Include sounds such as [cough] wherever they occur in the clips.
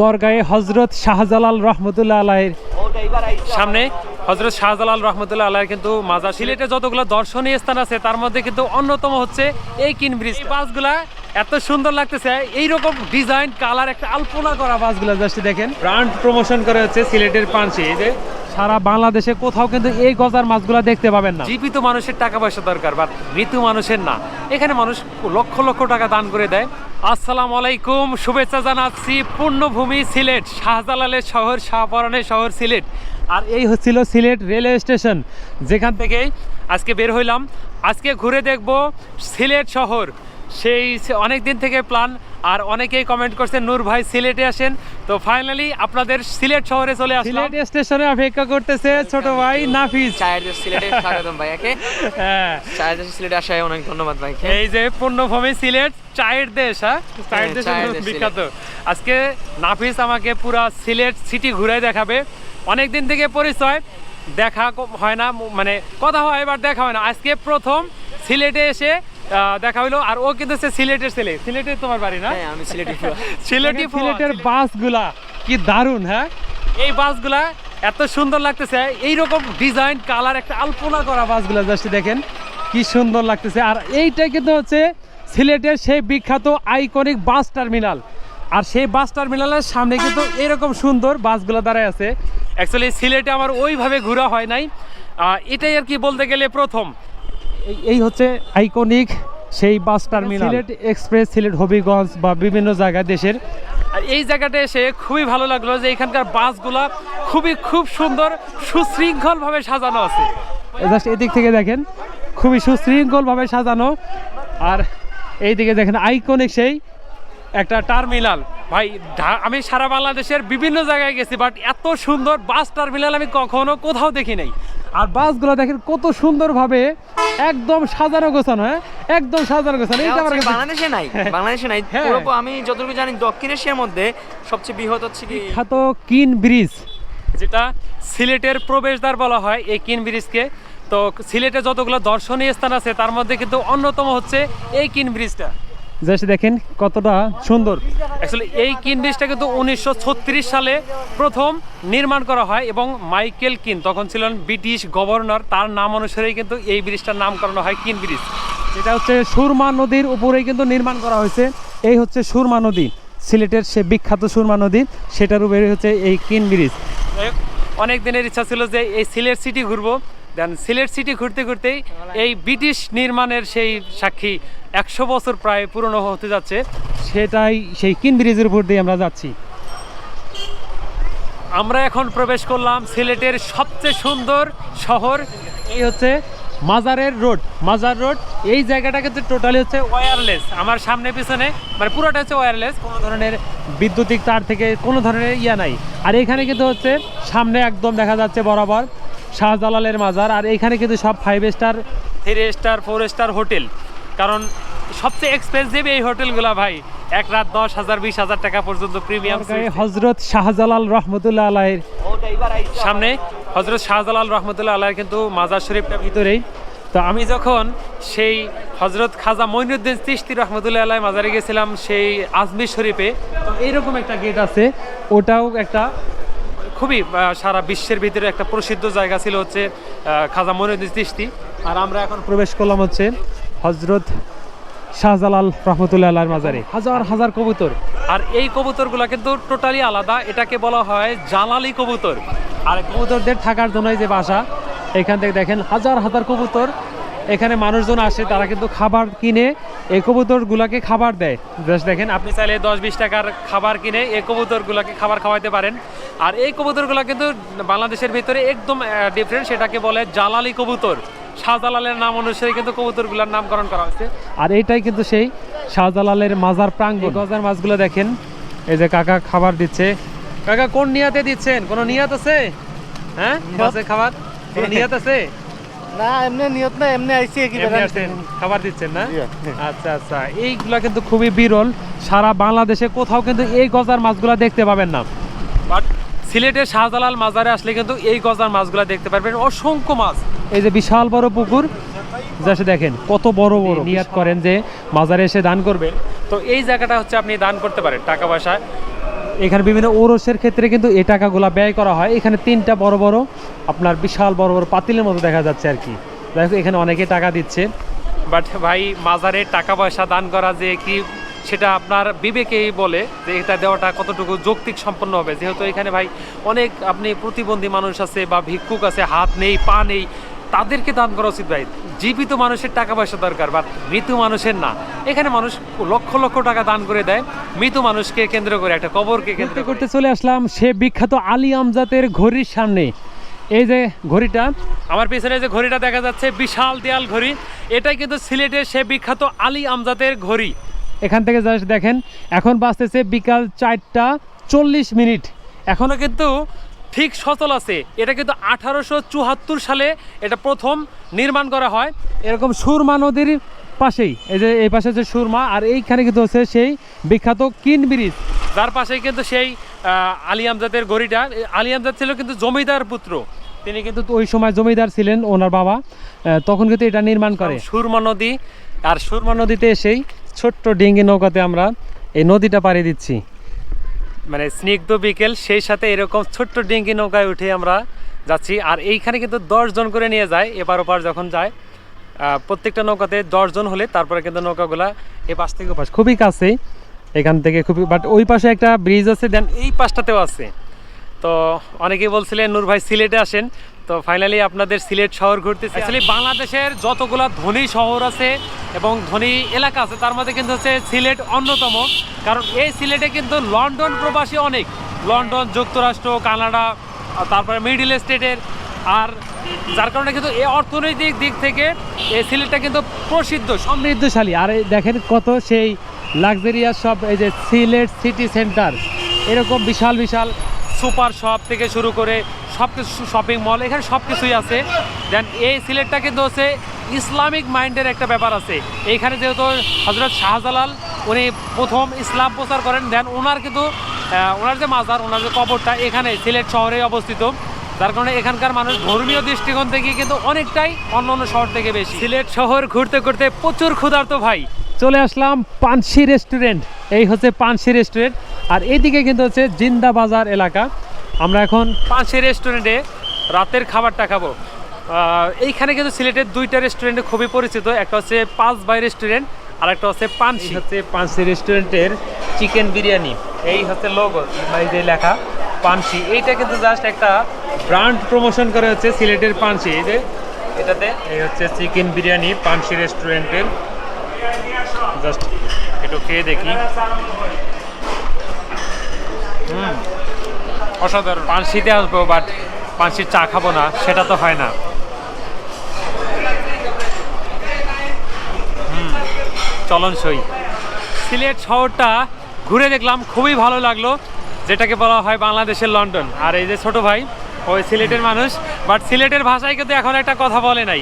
দরগায়ে হজরত শাহজালাল রহমতুল্লাহ আলাহের সামনে হজরত শাহজালাল রহমতুল্লাহ আলাহের কিন্তু মাজার সিলেটে যতগুলো দর্শনীয় স্থান আছে তার মধ্যে কিন্তু অন্যতম হচ্ছে এই কিন ব্রিজ বাসগুলা এত সুন্দর লাগতেছে এইরকম ডিজাইন কালার একটা আলপনা করা বাসগুলো জাস্ট দেখেন। ব্রান্ড প্রমোশন করে হচ্ছে সিলেটের পাঞ্চি এই যে সারা বাংলাদেশে কোথাও কিন্তু এই গজার মাছগুলো দেখতে পাবেন না। জীবিত মানুষের টাকা পয়সা দরকার বা মৃত্যু মানুষের না। এখানে মানুষ লক্ষ লক্ষ টাকা দান করে দেয়। আসসালামু আলাইকুম, শুভেচ্ছা জানাচ্ছি পূর্ণভূমি সিলেট, শাহজালালের শহর, শাহপরানের শহর সিলেট। আর এই হচ্ছিল সিলেট রেলওয়ে স্টেশন, যেখান থেকে আজকে বের হইলাম। আজকে ঘুরে দেখব সিলেট শহর। সেই অনেক দিন থেকে প্ল্যান আর অনেকেই কমেন্ট করছেন নূর ভাই সিলেটে আসেন। তো ফাইনালি আপনাদের সিলেট শহরে চলে আসলাম। সিলেট স্টেশনে অপেক্ষা করতেছে ছোট ভাই নাফিস। চায়ের সিলেটে স্বাগতম ভাইয়াকে হ্যাঁ। চায়ের সিলেটে আসায় অনেক ধন্যবাদ ভাইকে। এই যে পূর্ণভূমি সিলেট চায়ের দেশ হ্যাঁ? চায়ের হ্যাঁ, দেশ বিখ্যাত। আজকে নাফিস আমাকে পুরা সিলেট সিটি ঘুরে দেখাবে। অনেক দিন থেকে পরিচয় দেখা হয় না মানে কথা হয় এবার দেখা হয় না। আজকে প্রথম সিলেটে এসে দেখা হইল। আর ও কিন্তু সে সিলেটের ছেলে। সিলেটের তোমার বাড়ি না? হ্যাঁ আমি সিলেটে সিলেটি সিলেটের [laughs] বাসগুলা কি দারুণ হ্যাঁ? এই বাসগুলা এত সুন্দর লাগতেছে। এইরকম ডিজাইন কালার একটা আলপনা করা বাসগুলা জাস্ট দেখেন কি সুন্দর লাগতেছে। আর এইটাই কিন্তু হচ্ছে সিলেটের সেই বিখ্যাত আইকনিক বাস টার্মিনাল আর সেই বাস টার্মিনালের সামনে কিন্তু এরকম সুন্দর বাসগুলো দাঁড়ায় আছে। অ্যাকচুয়ালি সিলেটে আমার ওইভাবে ঘোরা হয় নাই। এটাই আর কি বলতে গেলে প্রথম। এই- হচ্ছে আইকনিক সেই bus terminal Sylhet express Sylhet Habiganj বা বিভিন্ন জায়গায় দেশের। আর এই জায়গাটা এসে খুবই ভালো লাগল যে এখানকার বাসগুলা খুবই খুব সুন্দর সুশৃঙ্খলভাবে সাজানো আছে। জাস্ট এদিক থেকে দেখেন খুবই সুশৃঙ্খলভাবে সাজানো। আর এইদিকে দেখেন আইকনিক সেই একটা টার্মিনাল ভাই আমি সারা বাংলাদেশের বিভিন্ন জায়গায় গেছি বাট এত সুন্দর বাস টার্মিনাল আমি কখনো কোথাও দেখি নাই। আর বাসগুলো দেখেন কত সুন্দরভাবে একদম সাজানো গোছানো হ্যাঁ? একদম সাজানো গোছানো। এইটা আমার কাছে বাংলাদেশে নাই বাংলাদেশে নাই। হ্যাঁ। পুরো আমি যতটুকু জানি দক্ষিণ এশিয়ার মধ্যে সবচেয়ে বৃহৎ হচ্ছে কি বিখ্যাত কিন ব্রিজ। যেটা সিলেটের প্রবেশদ্বার বলা হয় এই কিন ব্রিজকে। তো সিলেটে যতগুলো দর্শনীয় স্থান আছে তার মধ্যে কিন্তু অন্যতম হচ্ছে এই কিন ব্রিজটা। জাস্ট দেখেন কতটা সুন্দর। অ্যাকচুয়ালি এই কিন ব্রিজটা কিন্তু উনিশশো ছত্রিশ সালে প্রথম নির্মাণ করা হয় এবং মাইকেল কিন তখন ছিলেন ব্রিটিশ গভর্নর তার নাম অনুসারেই কিন্তু এই ব্রিজটার নামকরণ হয় কিন ব্রিজ এটা হচ্ছে সুরমা নদীর উপরেই কিন্তু নির্মাণ করা হয়েছে। এই হচ্ছে সুরমা নদী সিলেটের সে বিখ্যাত সুরমা নদী সেটার উপরে হচ্ছে এই কিন ব্রিজ অনেক দিনের ইচ্ছা ছিল যে এই সিলেট সিটি ঘুরবো। দেন সিলেট সিটি ঘুরতে ঘুরতেই এই ব্রিটিশ নির্মাণের সেই সাক্ষী একশো বছর প্রায় পুরনো হতে যাচ্ছে। সেটাই সেই কিন ব্রিজের উপর দিয়ে আমরা যাচ্ছি। আমরা এখন প্রবেশ করলাম সিলেটের সবচেয়ে সুন্দর শহর, এই হচ্ছে মাজারের রোড। মাজার রোড, এই জায়গাটা কিন্তু টোটালি হচ্ছে ওয়্যারলেস আমার সামনে পিছনে মানে পুরোটা হচ্ছে ওয়্যারলেস কোনো ধরনের বিদ্যুতিক তার থেকে কোনো ধরনের ইয়া নাই। আর এখানে কিন্তু হচ্ছে সামনে একদম দেখা যাচ্ছে বরাবর শাহজালালের মাজার আর এখানে কিন্তু সব five star three star four star hotel কারণ সবচেয়ে এক্সপেন্সিভ এই হোটেলগুলা ভাই এক রাত দশ হাজার বিশ হাজার টাকা পর্যন্ত প্রিমিয়াম হজরত শাহজালাল রহমতুল্লাহ আলাহের সামনে হজরত শাহজালাল রহমতুল্লাহ আল্লাহ কিন্তু মাজার শরীফটা ভিতরেই। তো আমি যখন সেই হজরত খাজা মঈনুদ্দিন তিস্তি রহমতুল্লাহ আল্লাহ মাজারে গেছিলাম সেই আজমির শরীফে তো এইরকম একটা গেট আছে ওটাও একটা খুবই সারা বিশ্বের ভিতরে একটা প্রসিদ্ধ জায়গা ছিল হচ্ছে খাজা মঈনুদ্দিন চিস্তি আর আমরা এখন প্রবেশ করলাম হচ্ছে হজরত শাহজালাল রহমতুল্লাহ মাজারে। হাজার হাজার কবুতর। আর এই কবুতরগুলো কিন্তু টোটালি আলাদা। এটাকে বলা হয় জালালি কবুতর। আর কবুতরদের থাকার জন্যই যে বাসা, এখান থেকে দেখেন হাজার হাজার কবুতর। এখানে মানুষজন আসে তারা কিন্তু খাবার কিনে এই কবুতরগুলোকে খাবার দেয়। জাস্ট দেখেন আপনি চাইলে দশ বিশ টাকার খাবার কিনে এই কবুতরগুলোকে খাবার খাওয়াইতে পারেন। আর এই কবুতরগুলো কিন্তু বাংলাদেশের ভিতরে একদম ডিফারেন্ট সেটাকে বলে জালালি কবুতর। শাহজালালের নাম অনুসারে কিন্তু কবুতরগুলোর নামকরণ করা হয়েছে। আর এইটাই কিন্তু সেই শাহজালালের মাজার প্রাঙ্গণ। গজার মাছগুলো দেখেন এই যে কাকা খাবার দিচ্ছে। কাকা কোন নিয়াতে দিচ্ছেন? কোনো নিয়াত আছে? হ্যাঁ? খাবার? কোনো নিয়াত আছে? না এমনি নিয়ত না এমনি আইসি কি খাবার দিচ্ছেন না? আচ্ছা আচ্ছা এইগুলা কিন্তু খুবই বিরল। সারা বাংলাদেশে কোথাও কিন্তু এই গজার মাছগুলা দেখতে পাবেন না। বাট সিলেটের শাহজালাল মাজারে আসলে কিন্তু এই গজার মাছগুলা দেখতে পারবেন। অসংখ্য মাছ। এই যে বিশাল বড় পুকুর জাস্ট দেখেন কত বড় বড়। নিয়াত করেন যে মাজারে এসে দান করবেন তো এই জায়গাটা হচ্ছে আপনি দান করতে পারেন টাকা পয়সা। এখানে বিভিন্ন ওরসের ক্ষেত্রে কিন্তু এই টাকাগুলো ব্যয় করা হয়। এখানে তিনটা বড় বড়, আপনার বিশাল বড় বড় পাতিলের মতো দেখা যাচ্ছে আর কি। দেখো এখানে অনেকে টাকা দিচ্ছে। বাট ভাই, মাজারে টাকা পয়সা দান করা যে কি, সেটা আপনার বিবেকেই বলে যে এটা দেওয়াটা কতটুকু যৌক্তিক সম্পন্ন হবে। যেহেতু এখানে ভাই, অনেক আপনি প্রতিবন্ধী মানুষ আছে বা ভিক্ষুক আছে, হাত নেই, পা নেই তাদেরকে দান করা উচিত ভাই। জীবিত মানুষের টাকা পয়সা দরকার বা মৃত মানুষের না। এখানে মানুষ লক্ষ লক্ষ টাকা দান করে দেয়। মৃত মানুষকে কেন্দ্র করে একটা কবরকে কেন্দ্র করতে চলে আসলাম সে বিখ্যাত আলী আমজাতের ঘড়ির সামনে। এই যে ঘড়িটা আমার পিছনে যে ঘড়িটা দেখা যাচ্ছে বিশাল দেয়াল ঘড়ি। এটাই কিন্তু সিলেটের সে বিখ্যাত আলী আমজাতের ঘড়ি। এখান থেকে জাস্ট দেখেন এখন বাঁচতেছে বিকাল চারটা চল্লিশ মিনিট। এখনও কিন্তু ঠিক সচল আছে। এটা কিন্তু আঠারোশো চুয়াত্তর সালে এটা প্রথম নির্মাণ করা হয়। এরকম সুরমা নদীর পাশেই, এই যে এই পাশে যে সুরমা, আর এইখানে কিন্তু হচ্ছে সেই বিখ্যাত কিন ব্রিজ। যার পাশেই কিন্তু সেই আলী আমজাদের গড়িটা। আলী আমজাদ ছিল কিন্তু জমিদার পুত্র। তিনি কিন্তু ওই সময় জমিদার ছিলেন ওনার বাবা। তখন কিন্তু এটা নির্মাণ করে। সুরমা নদী, আর সুরমা নদীতে এসেই ছোট্ট ডিঙ্গি নৌকাতে আমরা এই নদীটা পাড়ি দিচ্ছি। মানে স্নিগ্ধ বিকেল, সেই সাথে এরকম ছোট্ট ডিঙ্গি নৌকায় উঠে আমরা যাচ্ছি। আর এইখানে কিন্তু দশ জন করে নিয়ে যায়, এপার ওপার যখন যায় প্রত্যেকটা নৌকাতে দশ জন হলে তারপরে কিন্তু নৌকাগুলা এ পাশ থেকে পাশ। খুবই কাছে এখান থেকে খুবই বাট ওই পাশে একটা ব্রিজ আছে দেন এই পাশটাতেও আছে। তো অনেকেই বলছিলেন, নূর ভাই সিলেটে আসেন। তো ফাইনালি আপনাদের সিলেট শহর ঘুরতেছি। অ্যাকচুয়ালি বাংলাদেশের যতগুলা ধনী শহর আছে এবং ধনী এলাকা আছে, তার মধ্যে কিন্তু হচ্ছে সিলেট অন্যতম। কারণ এই সিলেটে কিন্তু লন্ডন প্রবাসী অনেক। লন্ডন, যুক্তরাষ্ট্র, কানাডা, তারপরে মিডিল স্টেটের আর যার কারণে কিন্তু এই অর্থনৈতিক দিক থেকে এই সিলেটটা কিন্তু প্রসিদ্ধ। সমৃদ্ধশালী। আর দেখেন কত সেই লাক্সারিয়াস সব এই যে সিলেট সিটি সেন্টার। এরকম বিশাল বিশাল সুপার শপ থেকে শুরু করে সব কিছু শপিং মল এখানে সব কিছুই আছে। দেন এই সিলেটটা কিন্তু হচ্ছে ইসলামিক মাইন্ডের একটা ব্যাপার আছে। এইখানে যেহেতু হজরত শাহজালাল, উনি প্রথম ইসলাম প্রচার করেন দেন ওনার কিন্তু ওনার যে মাজার ওনার যে কবরটা এখানে সিলেট শহরে অবস্থিত। যার কারণে এখানকার মানুষ ধর্মীয় দৃষ্টিকোণ থেকে কিন্তু অনেকটাই অন্য অন্য শহর থেকে বেশি। সিলেট শহর ঘুরতে ঘুরতে প্রচুর ক্ষুধার্ত ভাই। চলে আসলাম পানসি রেস্টুরেন্ট এই হচ্ছে পানসি রেস্টুরেন্ট আর এইদিকে কিন্তু হচ্ছে জিন্দা বাজার এলাকা। আমরা এখন পানসি রেস্টুরেন্টে রাতের খাবারটা খাব। এইখানে কিন্তু সিলেটের দুইটা রেস্টুরেন্টে খুবই পরিচিত। একটা হচ্ছে পাঁচ বাই রেস্টুরেন্ট আর একটা হচ্ছে পানসি হচ্ছে পানসি রেস্টুরেন্টের চিকেন বিরিয়ানি এই হচ্ছে লোগো এই যে লেখা পানসি এইটা কিন্তু জাস্ট একটা ব্র্যান্ড প্রমোশন করে হচ্ছে সিলেটের পানসি এই যে এটাতে এই হচ্ছে চিকেন বিরিয়ানি পানসি রেস্টুরেন্টের জাস্ট একটু খেয়ে দেখি। হুম, অসাধারণ। পানসিতে আসব বাট পানসির চা খাব না সেটা তো হয় না। হুম, চলনসই সিলেট শহরটা ঘুরে দেখলাম খুবই ভালো লাগল যেটাকে বলা হয় বাংলাদেশের লন্ডন। আর এই যে ছোট ভাই ওই সিলেটের মানুষ বাট সিলেটের ভাষায় কিন্তু এখন একটা কথা বলে নাই।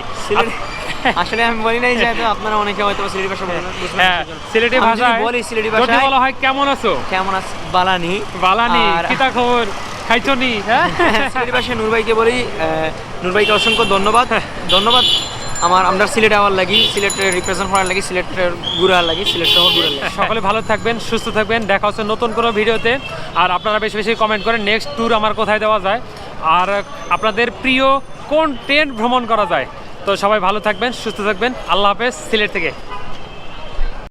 আসলে আমি বলি নাই যে [laughs] আপনারা অনেকে হয়তো সিলেটি ভাষা বলেন হ্যাঁ। সিলেটি ভাষায় বলি সিলেটি ভাষায় বলা হয় কেমন আছো? কেমন আছে? বালানি। বালানি কিতা খবর খাইছনি হ্যাঁ? সিলেটি ভাষায় নূরভাইকে বলি আহ, নূরভাইকে অসংখ্য ধন্যবাদ। ধন্যবাদ আমার আমরা সিলেট আওয়ার লাগি সিলেটের রিপ্রেজেন্ট করার লাগি সিলেটের ঘুরার লাগি সিলেট শহর ঘুরার লাগি। সকলে ভালো থাকবেন সুস্থ থাকবেন দেখা হচ্ছে নতুন কোনো ভিডিওতে। আর আপনারা বেশি বেশি কমেন্ট করেন নেক্সট ট্যুর আমার কোথায় দেওয়া যায়। আর আপনাদের প্রিয় কোন ট্রেন ভ্রমণ করা যায়? তো সবাই ভালো থাকবেন সুস্থ থাকবেন। আল্লাহ হাফেজ সিলেট থেকে।